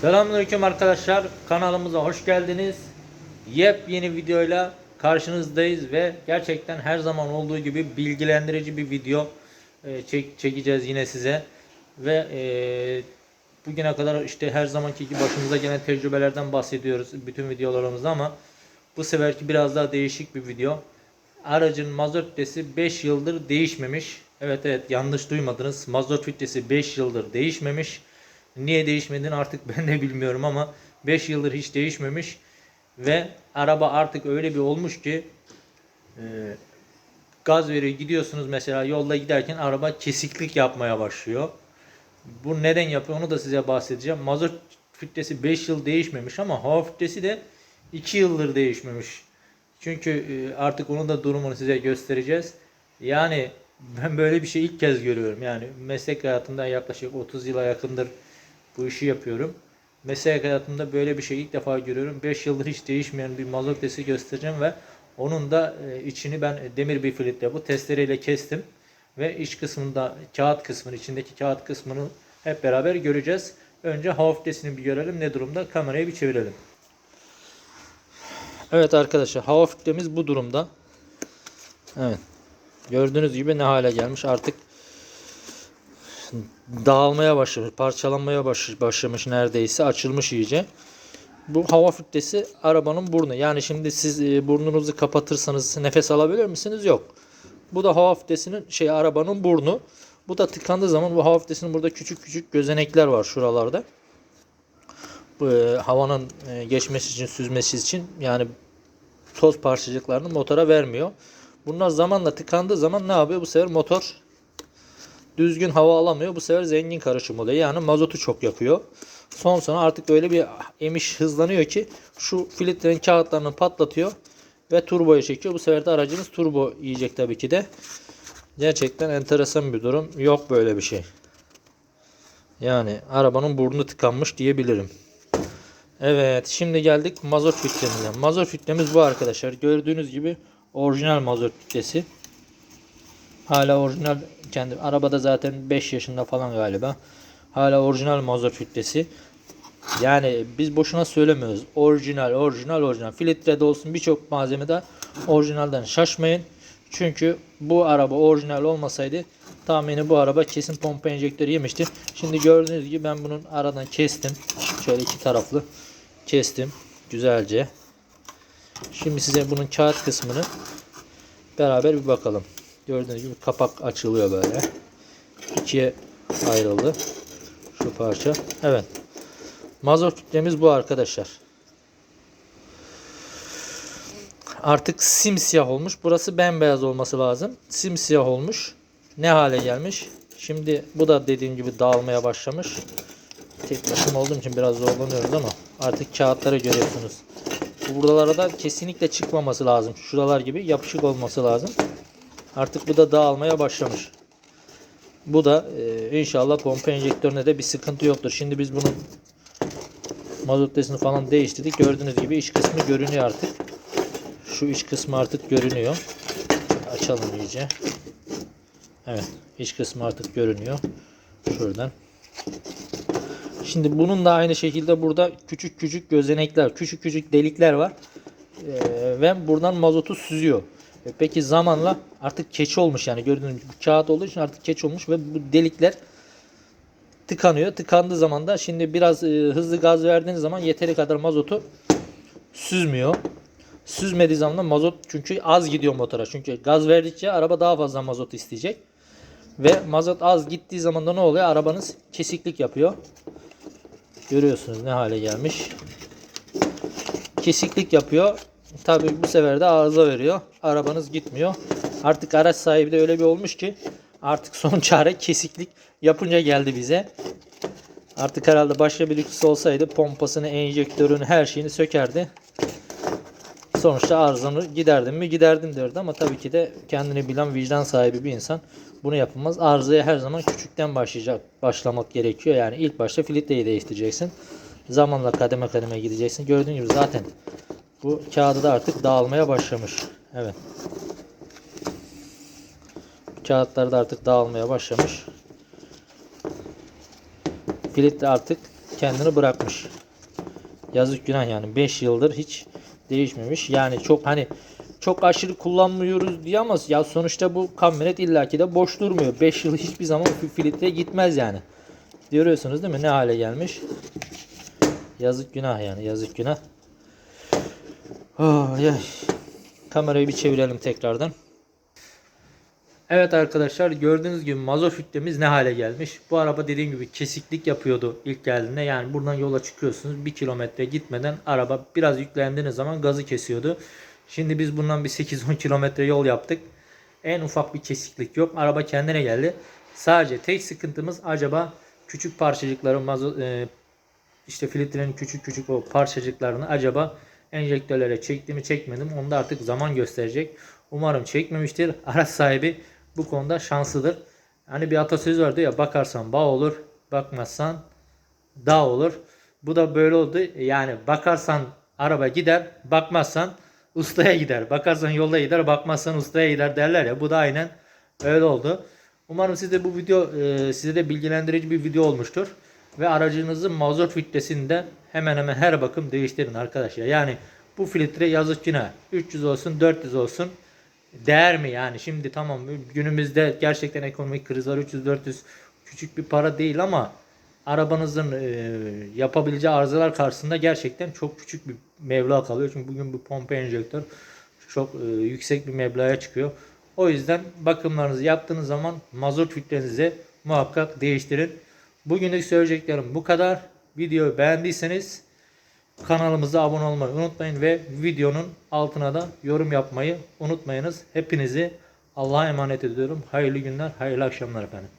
Selamünaleyküm arkadaşlar. Kanalımıza hoş geldiniz. Yepyeni videoyla karşınızdayız ve gerçekten her zaman olduğu gibi bilgilendirici bir video e, çek, çekeceğiz yine size. Ve e, bugüne kadar işte her zamanki gibi başımıza gelen tecrübelerden bahsediyoruz bütün videolarımızda ama bu seferki biraz daha değişik bir video. Aracın mazot filtresi 5 yıldır değişmemiş. Evet evet yanlış duymadınız. Mazot filtresi 5 yıldır değişmemiş. Niye değişmediğini artık ben de bilmiyorum ama 5 yıldır hiç değişmemiş. Ve araba artık öyle bir olmuş ki e, gaz veriyor gidiyorsunuz mesela yolda giderken araba kesiklik yapmaya başlıyor. Bu neden yapıyor onu da size bahsedeceğim. Mazot filtresi 5 yıl değişmemiş ama hava filtresi de 2 yıldır değişmemiş. Çünkü e, artık onun da durumunu size göstereceğiz. Yani ben böyle bir şey ilk kez görüyorum. Yani meslek hayatımda yaklaşık 30 yıla yakındır bu işi yapıyorum. Meslek hayatımda böyle bir şey ilk defa görüyorum. 5 yıldır hiç değişmeyen bir mazot filtresi göstereceğim ve onun da e, içini ben demir bir filtre bu testereyle kestim. Ve iç kısmında kağıt kısmını, içindeki kağıt kısmını hep beraber göreceğiz. Önce hava filtresini bir görelim. Ne durumda? Kamerayı bir çevirelim. Evet arkadaşlar hava bu durumda. Evet. Gördüğünüz gibi ne hale gelmiş artık dağılmaya başlamış, parçalanmaya baş- başlamış neredeyse açılmış iyice. Bu hava filtresi arabanın burnu. Yani şimdi siz e, burnunuzu kapatırsanız nefes alabilir misiniz? Yok. Bu da hava filtresinin şey arabanın burnu. Bu da tıkandığı zaman bu hava filtresinin burada küçük küçük gözenekler var şuralarda. Bu e, havanın e, geçmesi için, süzmesi için yani toz parçacıklarını motora vermiyor. Bunlar zamanla tıkandığı zaman ne yapıyor? Bu sefer motor düzgün hava alamıyor. Bu sefer zengin karışım oluyor. Yani mazotu çok yakıyor. Son sonra artık öyle bir emiş hızlanıyor ki şu filtrenin kağıtlarını patlatıyor ve turboya çekiyor. Bu sefer de aracınız turbo yiyecek tabii ki de. Gerçekten enteresan bir durum. Yok böyle bir şey. Yani arabanın burnu tıkanmış diyebilirim. Evet şimdi geldik mazot filtremize. Mazot filtremiz bu arkadaşlar. Gördüğünüz gibi orijinal mazot filtresi. Hala orijinal kendi arabada zaten 5 yaşında falan galiba. Hala orijinal mazot filtresi. Yani biz boşuna söylemiyoruz. Orijinal, orijinal, orijinal. Filtrede olsun birçok malzemede orijinalden şaşmayın. Çünkü bu araba orijinal olmasaydı tahmini bu araba kesin pompa enjektörü yemişti. Şimdi gördüğünüz gibi ben bunun aradan kestim. Şöyle iki taraflı kestim güzelce. Şimdi size bunun kağıt kısmını beraber bir bakalım. Gördüğünüz gibi kapak açılıyor böyle. İkiye ayrıldı. Şu parça. Evet. Mazot filtremiz bu arkadaşlar. Artık simsiyah olmuş. Burası bembeyaz olması lazım. Simsiyah olmuş. Ne hale gelmiş? Şimdi bu da dediğim gibi dağılmaya başlamış. Tek başıma olduğum için biraz zorlanıyoruz ama artık kağıtları görüyorsunuz. Buralara da kesinlikle çıkmaması lazım. Şuralar gibi yapışık olması lazım. Artık bu da dağılmaya başlamış. Bu da e, inşallah pompa enjektörüne de bir sıkıntı yoktur. Şimdi biz bunun mazot desini falan değiştirdik. Gördüğünüz gibi iç kısmı görünüyor artık. Şu iç kısmı artık görünüyor. Açalım iyice. Evet. iç kısmı artık görünüyor. Şuradan. Şimdi bunun da aynı şekilde burada küçük küçük gözenekler, küçük küçük delikler var. Ee, ve buradan mazotu süzüyor. E, Peki zamanla artık keçi olmuş yani gördüğünüz gibi kağıt olduğu için artık keçi olmuş ve bu delikler tıkanıyor. Tıkandığı zaman da şimdi biraz e, hızlı gaz verdiğiniz zaman yeteri kadar mazotu süzmüyor. Süzmediği zaman da mazot çünkü az gidiyor motora. Çünkü gaz verdikçe araba daha fazla mazot isteyecek. Ve mazot az gittiği zaman da ne oluyor? Arabanız kesiklik yapıyor. Görüyorsunuz ne hale gelmiş. Kesiklik yapıyor. Tabii bu sefer de arıza veriyor. Arabanız gitmiyor. Artık araç sahibi de öyle bir olmuş ki artık son çare kesiklik yapınca geldi bize. Artık herhalde başka birisi olsaydı pompasını, enjektörünü, her şeyini sökerdi. Sonuçta arızanı giderdim mi giderdim derdi ama tabii ki de kendini bilen vicdan sahibi bir insan bunu yapamaz. Arızaya her zaman küçükten başlayacak, başlamak gerekiyor. Yani ilk başta filtreyi değiştireceksin. Zamanla kademe kademe gideceksin. Gördüğün gibi zaten bu kağıdı da artık dağılmaya başlamış. Evet. Kağıtlar da artık dağılmaya başlamış. Filtre artık kendini bırakmış. Yazık günah yani 5 yıldır hiç değişmemiş. Yani çok hani çok aşırı kullanmıyoruz diye ama ya sonuçta bu kamyonet illaki de boş durmuyor. 5 yıl hiçbir zaman fi- filtre gitmez yani. Görüyorsunuz değil mi ne hale gelmiş? Yazık günah yani yazık günah. Ya. Kamerayı bir çevirelim tekrardan. Evet arkadaşlar gördüğünüz gibi mazot filtremiz ne hale gelmiş. Bu araba dediğim gibi kesiklik yapıyordu ilk geldiğinde. Yani buradan yola çıkıyorsunuz. 1 kilometre gitmeden araba biraz yüklendiğiniz zaman gazı kesiyordu. Şimdi biz bundan bir 8-10 kilometre yol yaptık. En ufak bir kesiklik yok. Araba kendine geldi. Sadece tek sıkıntımız acaba küçük parçacıkları mazot, e, işte filtrenin küçük küçük o parçacıklarını acaba enjektörlere çekti mi çekmedim onu da artık zaman gösterecek. Umarım çekmemiştir. Araç sahibi bu konuda şanslıdır. Hani bir atasözü vardı ya bakarsan bağ olur, bakmazsan dağ olur. Bu da böyle oldu. Yani bakarsan araba gider, bakmazsan ustaya gider. Bakarsan yolda gider, bakmazsan ustaya gider derler ya. Bu da aynen öyle oldu. Umarım size bu video e, size de bilgilendirici bir video olmuştur. Ve aracınızın mazot filtresinde hemen hemen her bakım değiştirin arkadaşlar. Yani bu filtre yazık yine 300 olsun 400 olsun değer mi yani şimdi tamam günümüzde gerçekten ekonomik kriz var 300-400 küçük bir para değil ama arabanızın e, yapabileceği arızalar karşısında gerçekten çok küçük bir meblağ kalıyor. Çünkü bugün bu pompa enjektör çok e, yüksek bir meblağa çıkıyor. O yüzden bakımlarınızı yaptığınız zaman mazot filtrenizi muhakkak değiştirin. Bugünlük söyleyeceklerim bu kadar. Videoyu beğendiyseniz kanalımıza abone olmayı unutmayın ve videonun altına da yorum yapmayı unutmayınız. Hepinizi Allah'a emanet ediyorum. Hayırlı günler, hayırlı akşamlar efendim.